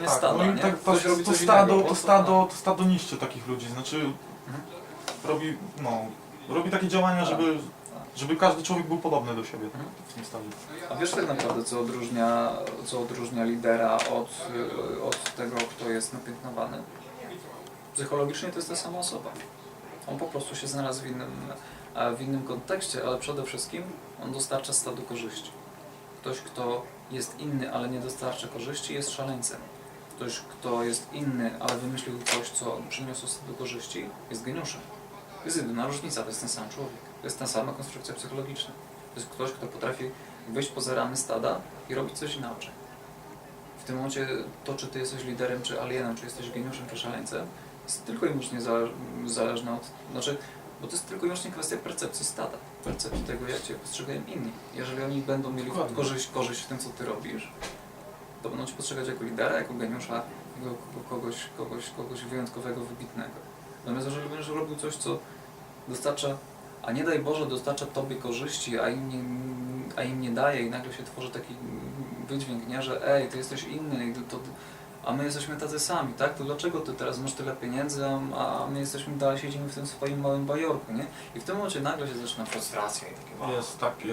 nie Tak, stada, no i nie? tak, to, Ktoś robi to, coś stado, innego, to, stado, to stado niszczy takich ludzi, znaczy Mhm. robi, no, robi takie działania, Tak. żeby, żeby każdy człowiek był podobny do siebie Mhm. w tym stadzie. A wiesz tak naprawdę, co odróżnia, co odróżnia lidera od, y, od tego, kto jest napiętnowany? Psychologicznie to jest ta sama osoba. On po prostu się znalazł w innym, e, w innym kontekście, ale przede wszystkim on dostarcza stadu korzyści. Ktoś, kto jest inny, ale nie dostarcza korzyści, jest szaleńcem. Ktoś, kto jest inny, ale wymyślił coś, co przyniosło stadu korzyści, jest geniuszem. To jest jedyna różnica, to jest ten sam człowiek. To jest ta sama konstrukcja psychologiczna. To jest ktoś, kto potrafi wyjść poza ramy stada i robić coś inaczej. W tym momencie to, czy ty jesteś liderem, czy alienem, czy jesteś geniuszem, czy szaleńcem, jest tylko i wyłącznie zale- zależne od... Znaczy, bo to jest tylko i wyłącznie kwestia percepcji stada, percepcji tego, jak cię postrzegają inni. Jeżeli oni będą mieli korzyść, korzyść w tym, co ty robisz, postrzegać jako lidera, jako geniusza, jako kogoś, kogoś, kogoś wyjątkowego, wybitnego. Natomiast jeżeli będziesz robił coś, co dostarcza, a nie daj Boże, dostarcza Tobie korzyści, a im nie, a im nie daje i nagle się tworzy taki wydźwięk, nie, że ej, Ty jesteś inny, to, a my jesteśmy tacy sami, tak? To dlaczego Ty teraz masz tyle pieniędzy, a, my jesteśmy dalej siedzimy w tym swoim małym bajorku, nie? I w tym momencie nagle się zaczyna frustracja i takie. Jest tak, jest